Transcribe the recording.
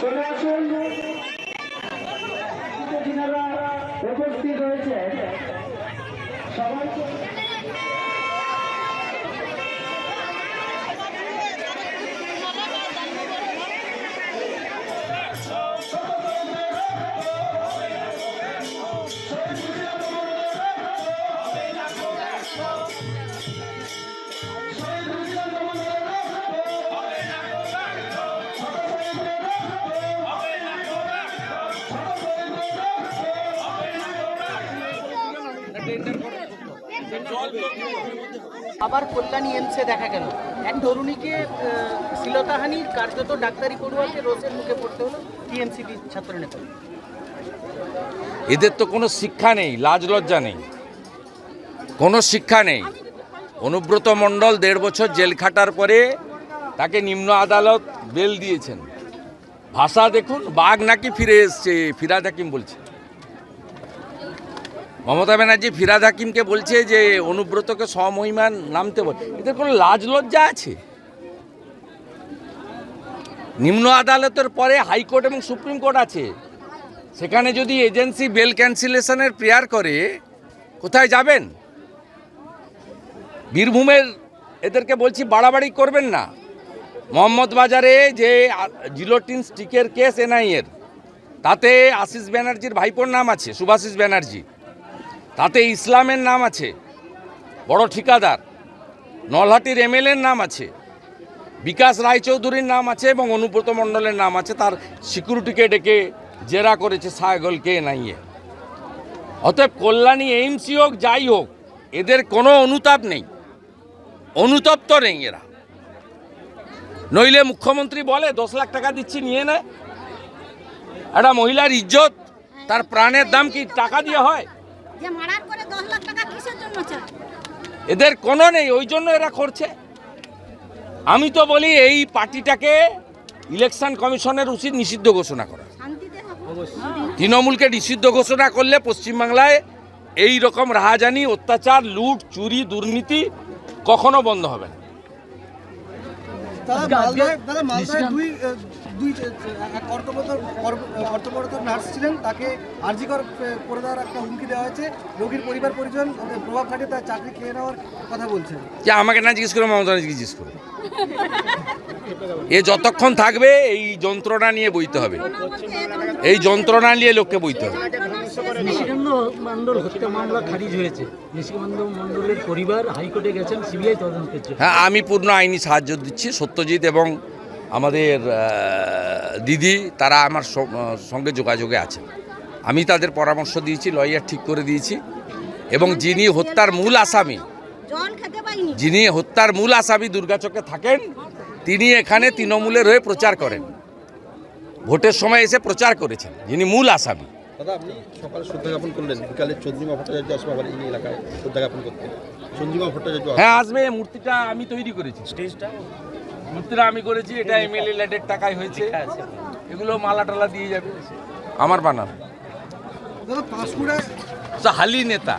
চলে আসুন যিনারা উপস্থিত রয়েছে সবাইকে আবার কল্যাণী এমসে দেখা গেল। এক তরুণীকে আহ, শ্লীলতাহানি কার্যত ডাক্তারি পড়ুয়াকে রোজের মুখে পড়তে হলো টিএমসিপি ছাত্র নেতা। এদের তো কোনো শিক্ষা নেই লাজ লজ্জা নেই। কোনো শিক্ষা নেই। অনুব্রত মণ্ডল দেড় বছর জেল খাটার পরে তাকে নিম্ন আদালত বেল দিয়েছেন। ভাষা দেখুন বাঘ নাকি ফিরে এসছে ফিরাদ হাকিম বলছে। মমতা ব্যানার্জি ফিরাদ হাকিমকে বলছে যে অনুব্রতকে সমহিমান নামতে বল এদের কোনো লাজ লজ্জা আছে? নিম্ন আদালতের পরে হাইকোর্ট এবং সুপ্রিম কোর্ট আছে। সেখানে যদি এজেন্সি বেল ক্যান্সেলেশনের প্রেয়ার করে, কোথায় যাবেন? বীরভূমের এদেরকে বলছি বাড়াবাড়ি করবেন না। মোহাম্মদ বাজারে যে জিলোটিন স্টিকের কেস, এনআইএর, তাতে আশিস ব্যানার্জির ভাইপোর নাম আছে সুভাষিস ব্যানার্জি। তাতে ইসলামের নাম আছে, বড় ঠিকাদার, নলহাটির এমএলএর নাম আছে, বিকাশ রায়চৌধুরীর নাম আছে এবং অনুব্রত মণ্ডলের নাম আছে, তার সিকিউরিটিকে ডেকে জেরা করেছে সায়গলকে নাইয়ে অতএব কল্যাণী এইমসি হোক, যাই হোক, এদের কোনো অনুতাপ নেই, অনুতপ্ত নেই এরা। নইলে মুখ্যমন্ত্রী বলে, দশ লাখ টাকা দিচ্ছি, নিয়ে নেয় একটা মহিলার ইজ্জত, তার প্রাণের দাম কি টাকা দিয়ে হয়? যে মারার করে দশ লাখ টাকা কিসের জন্য চায় এদের কোনো নেই ওই জন্য এরা করছে। আমি তো বলি এই পার্টিটাকে ইলেকশন কমিশনের উচিত নিষিদ্ধ ঘোষণা করা। তৃণমূলকে নিষিদ্ধ ঘোষণা করলে পশ্চিমবাংলায় এই রকম রাহাজানি অত্যাচার লুট চুরি দুর্নীতি কখনো বন্ধ হবে না দাদা মালদায় দাদা মালদায় দুই দুই এক নার্স ছিলেন। তাকে আর্জিকর করে দেওয়ার একটা হুমকি দেওয়া হয়েছে। রোগীর পরিবার পরিজন প্রভাব খাটিয়ে তার চাকরি খেয়ে নেওয়ার কথা বলছেন। যে আমাকে না জিজ্ঞেস করে মমতা জিজ্ঞেস করো। এ যতক্ষণ থাকবে এই যন্ত্রণা নিয়ে বইতে হবে। এই যন্ত্রণা নিয়ে লোককে বইতে হবে। নিশিকান্ত মণ্ডল হত্যা মামলা খারিজ হয়েছে। নিশিকান্ত মণ্ডলের পরিবার হাইকোর্টে গেছেন সিবিআই তদন্তের জন্য। হ্যাঁ আমি পূর্ণ আইনি সাহায্য দিচ্ছি। সত্যজিৎ এবং আমাদের দিদি তারা আমার সঙ্গে যোগাযোগে আছেন। আমি তাদের পরামর্শ দিয়েছি লয়ার ঠিক করে দিয়েছি। এবং যিনি হত্যার মূল আসামি যিনি হত্যার মূল আসামি দুর্গাচকে থাকেন তিনি এখানে তৃণমূলের হয়ে প্রচার করেন। ভোটের সময় এসে প্রচার করেছেন যিনি মূল আসামি। দাদা আপনি সকালে শ্রদ্ধা জ্ঞাপন করলেন বিকালে চন্দ্রিমা ভট্টাচার্য আসবে আবার এই এলাকায় শ্রদ্ধা জ্ঞাপন করতে। চন্দ্রিমা ভট্টাচার্য হ্যাঁ আসবে মূর্তিটা আমি তৈরি করেছি। স্টেজটা? মূর্তিটা আমি করেছি এটা এমএলএ ল্যাডের টাকায় হয়েছে। এগুলো মালা টালা দিয়ে যাবে। আমার বানান। হালি নেতা।